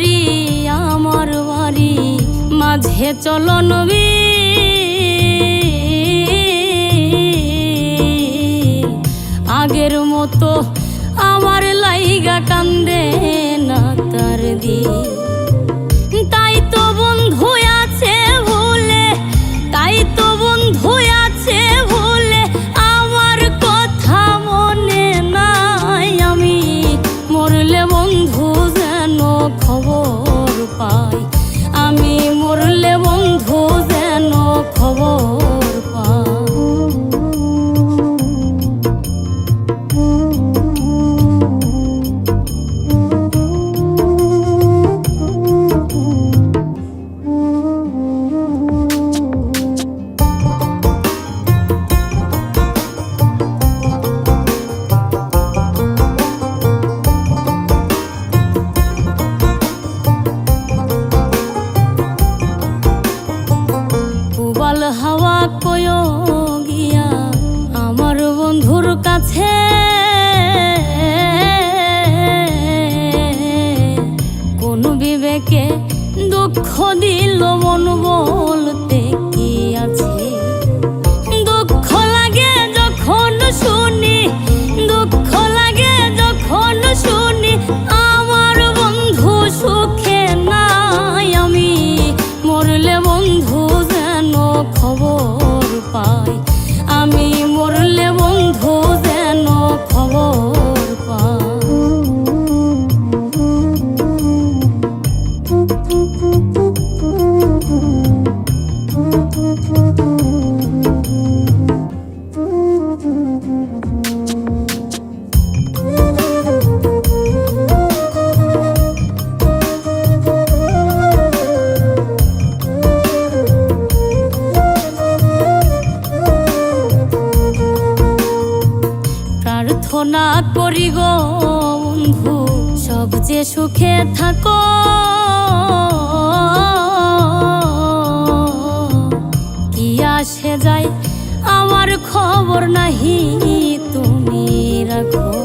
বাড়ি আমার বাড়ি, মাঝে চলো নবী আগের মতো আমার লাইগা কান্দে না তার দি। তাই তো বন্ধু পুবাল হাওয়া করি গো বন্ধু, সব যে সুখে থাকো। কি আসে যায়, আমার খবর নাহি, তুমি রাখো।